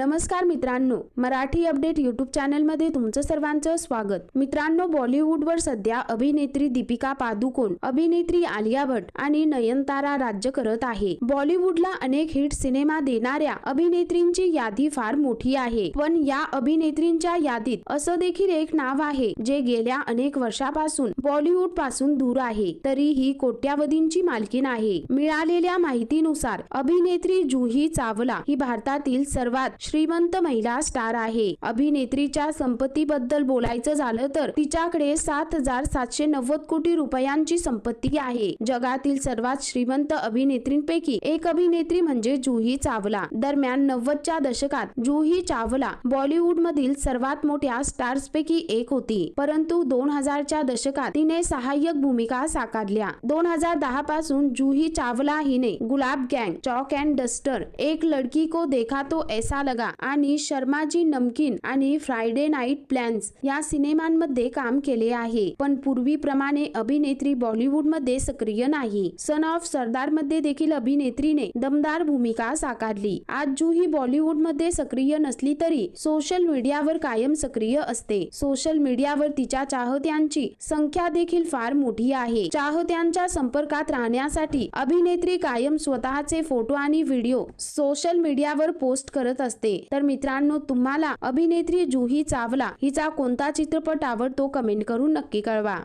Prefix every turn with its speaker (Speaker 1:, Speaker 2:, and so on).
Speaker 1: नमस्कार मित्रांनो Marathi update YouTube चॅनलमध्ये तुमचं सर्वांचं स्वागत. मित्रांनो बॉलिवूडवर सध्या अभिनेत्री दीपिका पादुकोण अभिनेत्री आलिया भट आणि नयनतारा राज्य करत आहे. बॉलिवूडला अनेक हिट सिनेमा देणाऱ्या अभिनेत्रींची यादी फार मोठी आहे. पण या अभिनेत्रींच्या यादीत असं देखील एक नाव आहे जे गेल्या अनेक वर्षापासून बॉलिवूडपासून दूर आहे. तरीही कोट्यावधींची मालकीन आहे. मिळालेल्या माहितीनुसार अभिनेत्री जुही चावला ही भारतातील सर्वात श्रीमंत महिला स्टार आहे. अभिनेत्रीच्या संपत्तीबद्दल बोलायचं झालं तर तिच्याकडे सात हजार सातशे नव्वद कोटी रुपयांची संपत्ती आहे. जगातील सर्वात श्रीमंत अभिनेत्रींपैकी एक अभिनेत्री म्हणजे जुही चावला. दरम्यान नव्वदच्या दशकात जुही चावला बॉलिवूड मधील सर्वात मोठ्या स्टार्स पैकी एक होती. परंतु दोन हजारच्या दशकात तिने सहाय्यक भूमिका साकारल्या. दोन हजार दहा पासून जुही चावला हिने गुलाब गँग चॉक अँड डस्टर एक लडकी को देखा तो ऐसा लगा आणि शर्माजी नमकीन आणि फ्रायडे नाईट प्लॅन्स या सिनेमांमध्ये काम केले आहे. पण पूर्वीप्रमाणे अभिनेत्री बॉलिवूडमध्ये सक्रिय नाही. सन ऑफ सरदारमध्ये देखील अभिनेत्रीने दमदार भूमिका साकारली. आज जुही बॉलिवूडमध्ये सक्रिय नसली तरी सोशल मीडियावर कायम सक्रिय असते. सोशल मीडियावर तिच्या चाहत्यांची संख्या देखील फार मोठी आहे. चाहत्यांच्या संपर्कात राहण्यासाठी अभिनेत्री कायम स्वतःचे फोटो आणि व्हिडिओ सोशल मीडियावर पोस्ट करत असते असते. तर मित्रांनो तुम्हाला अभिनेत्री जुही चावला हिचा कोणता चित्रपट आवडतो कमेंट करून नक्की कळवा.